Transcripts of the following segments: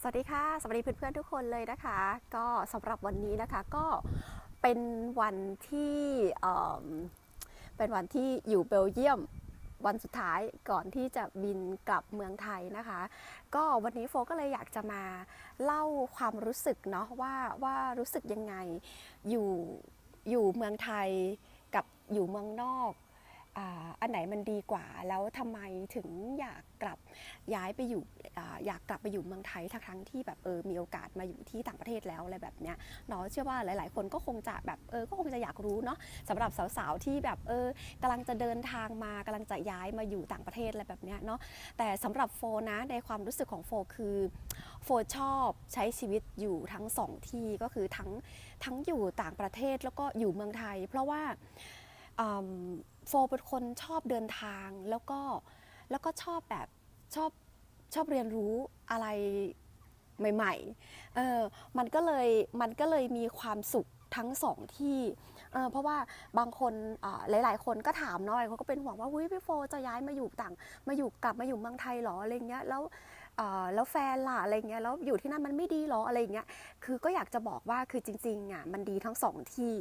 สวัสดีค่ะ สวัสดีเพื่อนๆทุกคนเลยนะคะ ก็สำหรับวันนี้นะคะก็เป็นวันที่เอิ่มเป็นวันที่อยู่เบลเยียมวันสุดท้ายก่อนที่จะบินกลับเมืองไทยนะคะ ก็วันนี้โฟก็เลยอยากจะมาเล่าความรู้สึกเนาะว่าว่ารู้สึกยังไงอยู่อยู่เมืองไทยกับอยู่เมืองนอก อันไหนมันดีกว่า แล้วทำไมถึงอยากกลับย้ายไปอยู่อยากกลับไปอยู่เมืองไทยทั้งทั้งที่แบบเออมีโอกาสมาอยู่ที่ต่างประเทศแล้วอะไรแบบเนี้ยเนาะเชื่อว่าหลาย ๆ คนก็คงจะแบบเออก็คงจะอยากรู้เนาะสำหรับสาว ๆ ที่แบบเออกำลังจะเดินทางมากำลังจะย้ายมาอยู่ต่างประเทศอะไรแบบเนี้ยเนาะแต่สำหรับโฟนะในความรู้สึกของโฟคือโฟชอบใช้ชีวิตอยู่ทั้งสองที่ก็คือทั้งทั้งอยู่ต่างประเทศแล้วก็อยู่เมืองไทย เพราะว่า โฟเป็นคนชอบเดินทางแล้วก็แล้วก็ชอบแบบชอบชอบเรียนรู้อะไรใหม่ๆเออมันก็เลยมันก็เลยมีความสุขทั้งสองที่เออเพราะว่าบางคนหลาย ๆ คนก็ถามเนาะเขาก็เป็นห่วงว่าวุ้ยพี่โฟจะย้ายมาอยู่ต่าง มาอยู่กลับมาอยู่เมืองไทยเหรออะไรเงี้ยแล้ว แล้วแฟนล่ะอะไรเงี้ยแล้วอยู่ที่นั่นมันไม่ดีหรออะไรเงี้ยคือก็อยากจะบอกว่าคือจริงๆอะมันดีทั้งสองที่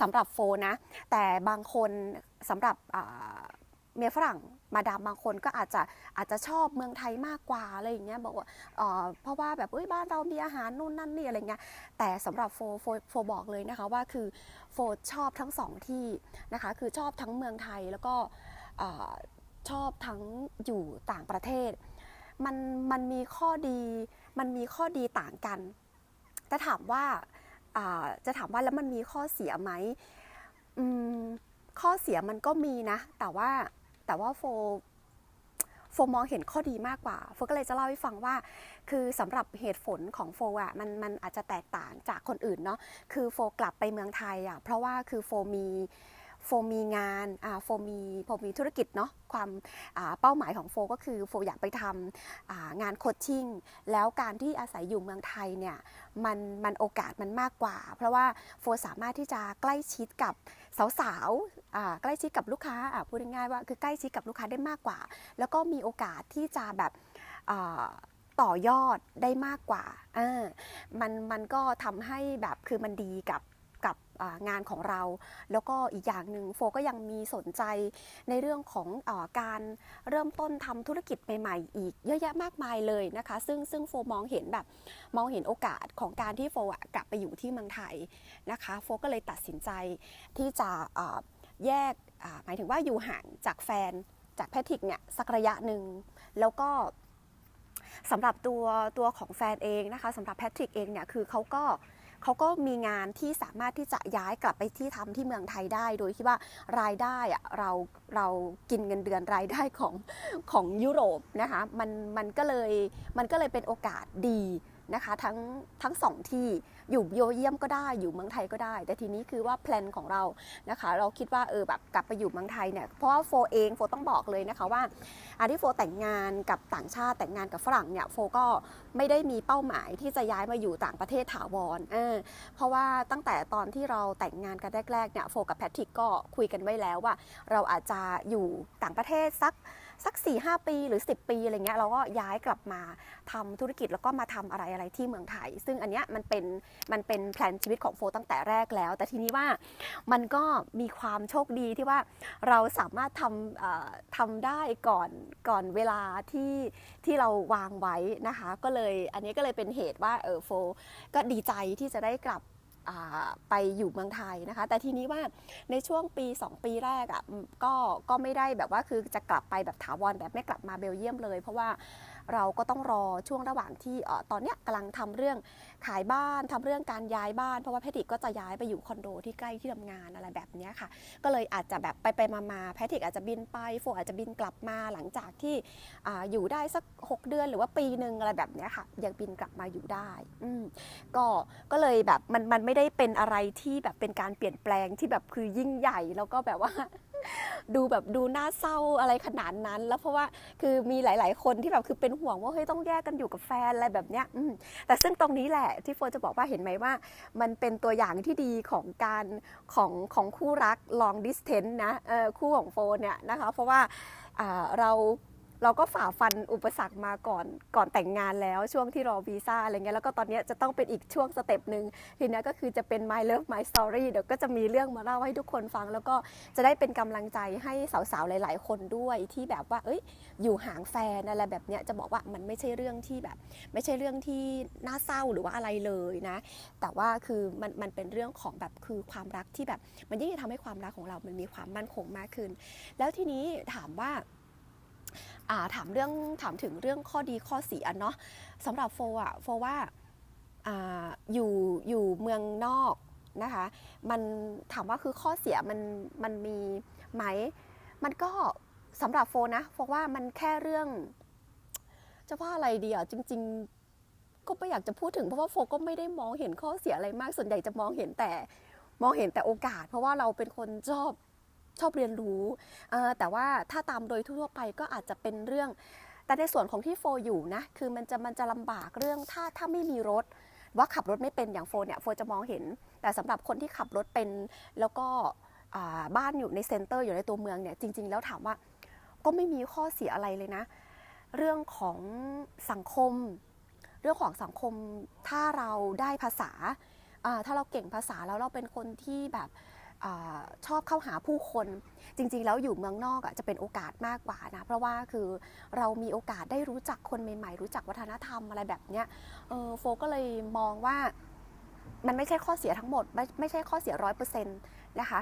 สำหรับโฟนะ แต่บางคนสำหรับเมียฝรั่งมาดามบางคนก็อาจจะอาจจะชอบเมืองไทยมากกว่าอะไรอย่างเงี้ยบอกว่าเพราะว่าแบบเอ้ยบ้านเรามีอาหารนู่นนั่นนี่อะไรเงี้ยแต่สำหรับโฟโฟโฟบอกเลยนะคะว่าคือโฟชอบทั้งสองที่นะคะคือชอบทั้งเมืองไทยแล้วก็ชอบทั้งอยู่ต่างประเทศ มันมันมีข้อดีมันมีข้อดีต่างกัน แต่ถามว่าจะถามว่าแล้วมันมีข้อเสียไหมมข้อเสียมันก็มีนะ แต่ว่าแต่ว่าโฟโฟมองเห็นข้อดีมากกว่า โฟก็เลยจะเล่าให้ฟังว่า คือสำหรับเหตุผลของโฟอะมันมันอาจจะแตกต่างจากคนอื่นเนาะคือโฟกลับไปเมืองไทยอะเพราะว่าคือโฟมี โฟมีงานอ่าโฟมีโฟมีธุรกิจเนาะความอ่าเป้าหมายของโฟก็คือโฟอยากไปทำอ่างานโคชชิ่งแล้วการที่อาศัยอยู่เมืองไทยเนี่ยมันมันโอกาสมันมากกว่า เพราะว่าโฟสามารถที่จะใกล้ชิดกับสาวๆอ่าใกล้ชิดกับลูกค้าอะพูดง่ายๆว่าคือใกล้ชิดกับลูกค้าได้มากกว่า แล้วก็มีโอกาสที่จะแบบอ่าต่อยอดได้มากกว่า เออ มัน มันก็ทำให้แบบ คือมันดีกับ กับงานของเรา แล้วก็อีกอย่างหนึ่งโฟก็ยังมีสนใจในเรื่องของอการเริ่มต้นทำธุรกิจใหม่ๆอีกเยอะแยะมากมายเลยนะคะ ซึ่งซึ่งโฟมองเห็นแบบมองเห็นโอกาสของการที่โฟกลับไปอยู่ที่เมืองไทยนะคะ โฟก็เลยตัดสินใจที่จะแยกหมายถึงว่าอยู่ห่างจากแฟนจากแพทริกเนี่ยสักระยะหนึ่งแล้วก็สำหรับตัวตัวของแฟนเองนะคะสำหรับแพทริกเองเนี่ยคือเขาก็ เขาก็มีงานที่สามารถที่จะย้ายกลับไปที่ทำที่เมืองไทยได้ โดยที่ว่ารายได้อะเราเรากินเงินเดือนรายได้ของของยุโรปนะคะมันมันก็เลยมันก็เลยเป็นโอกาสดีนะคะทั้งทั้งสองที่ อยู่โยเยี่ยมก็ได้อยู่เมืองไทยก็ได้ แต่ทีนี้คือว่าแพลนของเรานะคะ เราคิดว่าเออแบบกลับไปอยู่เมืองไทยเนี่ยเพราะว่าโฟเองโฟต้องบอกเลยนะคะว่าอาที่โฟแต่งงานกับต่างชาติแต่งงานกับฝรั่งเนี่ยโฟก็ไม่ได้มีเป้าหมายที่จะย้ายมาอยู่ต่างประเทศถาวรเออเพราะว่าตั้งแต่ตอนที่เราแต่งงานกันแรกๆเนี่ยโฟกับแพทริกก็คุยกันไว้แล้วว่า เราอาจจะอยู่ต่างประเทศสัก สัก4ีหปีหรือ 10 ปีอะไรเงี้ยเราก็ย้ายกลับมาทำธุรกิจแล้วก็มาทำอะไรอะไรที่เมืองไทย ซึ่งอันเนี้ยมันเป็นมันเป็นแผนชีวิตของโฟตั้งแต่แรกแล้ว แต่ทีนี้ว่ามันก็มีความโชคดีที่ว่าเราสามารถทำทำได้ก่อนก่อนเวลาที่ที่เราวางไว้นะคะ ก็เลยอันนี้ก็เลยเป็นเหตุว่าเออโฟก็ดีใจที่จะได้กลับ ไปอยู่เมืองไทยนะคะ แต่ทีนี้ว่าในช่วงปี 2 ปีแรกอะ่ะก็ก็ไม่ได้แบบว่าคือจะกลับไปแบบถาวรแบบไม่กลับมาเบลเยียมเลย เพราะว่า เราก็ต้องรอช่วงระหว่างที่เออตอนเนี้ยกำลังทำเรื่องขายบ้านทำเรื่องการย้ายบ้านเพราะว่าแพทริกก็จะย้ายไปอยู่คอนโดที่ใกล้ที่ทำงานอะไรแบบนี้ค่ะ ก็เลยอาจจะแบบไปไปมามาแพทริกอาจจะบินไปโฟอาจจะบินกลับมาหลังจากที่ออยู่ได้สัก 6 เดือนหรือว่าปีหนึ่งอะไรแบบนี้ค่ะ ยังบินกลับมาอยู่ได้อืก็ก็เลยแบบมันมันไม่ได้เป็นอะไรที่แบบเป็นการเปลี่ยนแปลงที่แบบคือยิ่งใหญ่แล้วก็แบบว่า ดูแบบดูน่าเศร้าอะไรขนาดนั้น แล้วเพราะว่าคือมีหลาย ๆ คนที่แบบคือเป็นห่วงว่าเฮ้ยต้องแยกกันอยู่กับแฟนอะไรแบบเนี้ยแต่ซึ่งตรงนี้แหละที่โฟจะบอกว่าเห็นไหมว่า มันเป็นตัวอย่างที่ดีของการของของคู่รัก long distance นะคู่ของโฟนเนี่ยนะคะ เพราะว่าเรา เราก็ฝ่าฟันอุปสรรคมาก่อนก่อนแต่งงานแล้วช่วงที่รอวีซ่าอะไรเงี้ยแล้วก็ตอนนี้จะต้องเป็นอีกช่วงสเต็ปหนึ่งทีนี้ก็คือจะเป็น My Love My Story เดี๋ยวก็จะมีเรื่องมาเล่าให้ทุกคนฟัง แล้วก็จะได้เป็นกำลังใจให้สาวๆหลาย ๆ คนด้วยที่แบบว่า เอ้ย อยู่ห่างแฟนอะไรแบบเนี้ยจะบอกว่ามันไม่ใช่เรื่องที่แบบ ไม่ใช่เรื่องที่น่าเศร้าหรือว่าอะไรเลยนะ แต่ว่าคือมันมันเป็นเรื่องของแบบคือความรักที่แบบ มันยิ่งจะทำให้ความรักของเรามันมีความมั่นคงมากขึ้น แล้วทีนี้ถามว่า ถามเรื่องถามถึงเรื่องข้อดีข้อเสียเนาะสำหรับโฟอะโฟว่าอาอยู่อยู่เมืองนอกนะคะมันถามว่าคือข้อเสียมันมันมีไหม มันก็สำหรับโฟนะโฟว่ามันแค่เรื่อง จะว่าอะไรดีอะจริง ๆ ก็ไม่อยากจะพูดถึงเพราะว่าโฟก็ไม่ได้มองเห็นข้อเสียอะไรมากส่วนใหญ่จะมองเห็นแต่มองเห็นแต่โอกาส เพราะว่าเราเป็นคนชอบ ชอบเรียนรู้ แต่ว่าถ้าตามโดยทั่วไปก็อาจจะเป็นเรื่อง แต่ในส่วนของที่โฟอยู่นะ คือมันจะมันจะลำบากเรื่องถ้าถ้าไม่มีรถ ว่าขับรถไม่เป็นอย่างโฟเนี่ยโฟจะมองเห็น แต่สำหรับคนที่ขับรถเป็น แล้วก็บ้านอยู่ในเซ็นเตอร์อยู่ในตัวเมืองเนี่ยจริง ๆ แล้วถามว่าก็ไม่มีข้อเสียอะไรเลยนะ เรื่องของสังคม เรื่องของสังคมถ้าเราได้ภาษาถ้าเราเก่งภาษาแล้วเราเป็นคนที่แบบ อชอบเข้าหาผู้คน จริงๆ แล้วอยู่เมืองนอกอะจะเป็นโอกาสมากกว่านะ เพราะว่าคือเรามีโอกาสได้รู้จักคนใหม่ๆ รู้จักวัฒนธรรมอะไรแบบเนี้ยโฟก็เลยมองว่ามันไม่ใช่ข้อเสียทั้งหมด ไม่ไม่ใช่ข้อเสียร้อยเปอร์เซ็นต์นะคะ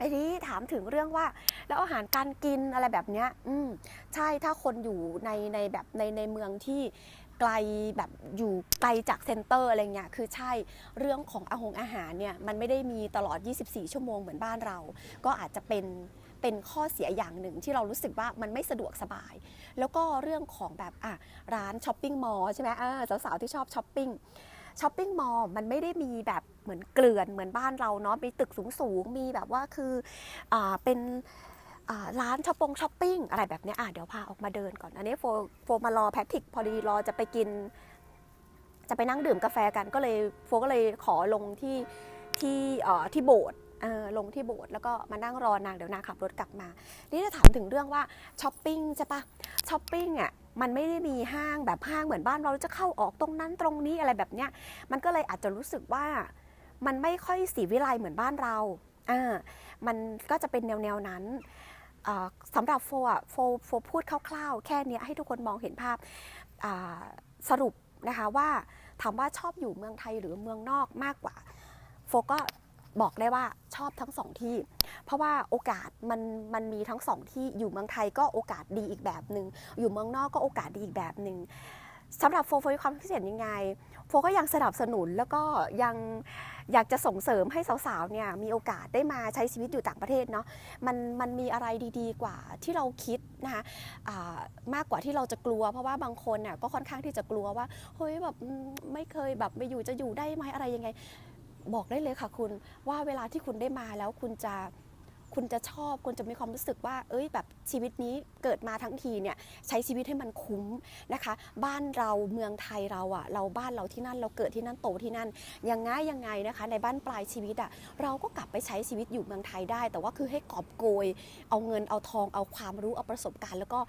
ไอ้นี้ถามถึงเรื่องว่า แล้วอาหารการกินอะไรแบบเนี้ยอืมใช่ถ้าคนอยู่ในในแบบในในเมืองที่ไกลแบบอยู่ไกลจากเซ็นเตอร์อะไรเงี้ยคือใช่เรื่องของอาหงอาหารเนี่ยมันไม่ได้มีตลอด 24 ชั่วโมงเหมือนบ้านเรา ก็อาจจะเป็นเป็นข้อเสียอย่างหนึ่งที่เรารู้สึกว่ามันไม่สะดวกสบาย แล้วก็เรื่องของแบบอะร้านช้อปปิ้งมอลล์ใช่ไหมเออสาวๆที่ชอบช้อปปิ้ง ช้อปปิ้งมอลล์มันไม่ได้มีแบบเหมือนเกลื่อนเหมือนบ้านเราเนาะมีตึกสูงๆ มีแบบว่าคืออเป็นร้านช้อปปงช้อปปิ้งอะไรแบบนี้อะเดี๋ยวพาออกมาเดินก่อน อันนี้โฟโฟมารอแพทริกพอดีรอจะไปกิน จะไปนั่งดื่มกาแฟกันก็เลยโฟก็เลยขอลงที่ที่ที่โบสถ์ลงที่โบสถ์แล้วก็มานั่งรอนางเดี๋ยวนางขับรถกลับมา นี่จะถามถึงเรื่องว่าช้อปปิ้งใช่ปะช้อปปิ้งอะ มันไม่ได้มีห้างแบบห้างเหมือนบ้านเราจะเข้าออกตรงนั้นตรงนี้อะไรแบบเนี้ย มันก็เลยอาจจะรู้สึกว่ามันไม่ค่อยสีวิไลเหมือนบ้านเราอ่ามันก็จะเป็นแนวแนวนั้นสำหรับโฟอะโฟโฟพูดคร่าวๆ แค่นี้ให้ทุกคนมองเห็นภาพสรุปนะคะว่าถามว่าชอบอยู่เมืองไทยหรือเมืองนอกมากกว่า โฟก็ บอกได้ว่าชอบทั้งสองที่ เพราะว่าโอกาสมันมันมีทั้งสองที่อยู่เมืองไทยก็โอกาสดีอีกแบบหนึ่งอยู่เมืองนอกก็โอกาสดีอีกแบบหนึ่งสำหรับโฟโฟมีความคิดเห็นยังไง โฟก็ยังสนับสนุนแล้วก็ยังอยากจะส่งเสริมให้สาวๆเนี่ยมีโอกาสได้มาใช้ชีวิตอยู่ต่างประเทศเนาะมันมันมีอะไรดีๆกว่าที่เราคิดนะคะมากกว่าที่เราจะกลัว เพราะว่าบางคนเนี่ยก็ค่อนข้างที่จะกลัวว่าเฮ้ยแบบไม่เคยแบบไปอยู่จะอยู่ได้ไหมอะไรยังไง บอกได้เลยค่ะคุณว่าเวลาที่คุณได้มาแล้วคุณจะคุณจะชอบคุณจะมีความรู้สึกว่า เอ้ยแบบชีวิตนี้เกิดมาทั้งทีเนี่ยใช้ชีวิตให้มันคุ้มนะคะ บ้านเราเมืองไทยเราอะเราบ้านเราที่นั่นเราเกิดที่นั่นโตที่นั่นยังไงยังไงนะคะ ในบ้านปลายชีวิตอะเราก็กลับไปใช้ชีวิตอยู่เมืองไทยได้ แต่ว่าคือให้กอบโกย เอาเงินเอาทองเอาความรู้เอาประสบการณ์ แล้วก็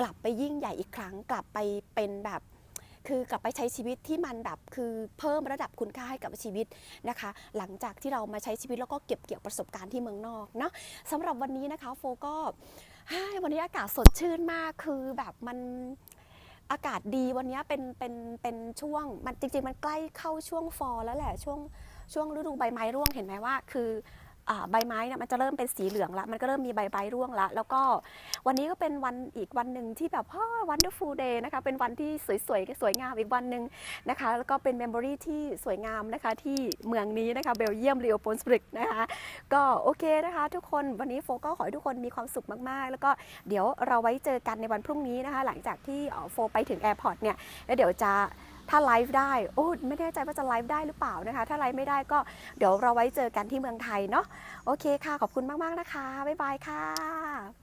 กลับไปยิ่งใหญ่อีกครั้ง กลับไปเป็นแบบ คือกลับไปใช้ชีวิตที่มันแบบคือเพิ่มระดับคุณค่าให้กับชีวิตนะคะ หลังจากที่เรามาใช้ชีวิตแล้วก็เก็บเกี่ยวประสบการณ์ที่เมืองนอกเนาะสำหรับวันนี้นะคะโฟก็วันนี้อากาศสดชื่นมากคือแบบมันอากาศดีวันนี้เป็นเป็นเป็นช่วงมันจริงๆ มันใกล้เข้าช่วงฟอลแล้วแหละช่วงช่วงฤดูใบไม้ร่วงเห็นไหมว่า คือ ใบไม้เนี่ยมันจะเริ่มเป็นสีเหลืองละมันก็เริ่มมีใบใบร่วงละ แล้วก็วันนี้ก็เป็นวันอีกวันหนึ่งที่แบบพ่อ wonderful day นะคะเป็นวันที่สวยๆสวยงามอีกวันหนึ่งนะคะแล้วก็เป็น memory ที่สวยงามนะคะที่เมืองนี้นะคะเบลเยียมเรียวโปนสบริกนะคะก็โอเคนะคะทุกคนวันนี้โฟก็ขอให้ทุกคนมีความสุขมากๆ แล้วก็เดี๋ยวเราไว้เจอกันในวันพรุ่งนี้นะคะหลังจากที่โฟไปถึงแอร์พอร์ตเนี่ยแล้วเดี๋ยวจะ ถ้าไลฟ์ได้ โอ้ไม่แน่ใจว่าจะไลฟ์ได้หรือเปล่านะคะ ถ้าไลฟ์ไม่ได้ก็เดี๋ยวเราไว้เจอกันที่เมืองไทยเนาะโอเคค่ะ ขอบคุณมาก ๆ นะคะ บ๊ายบายค่ะ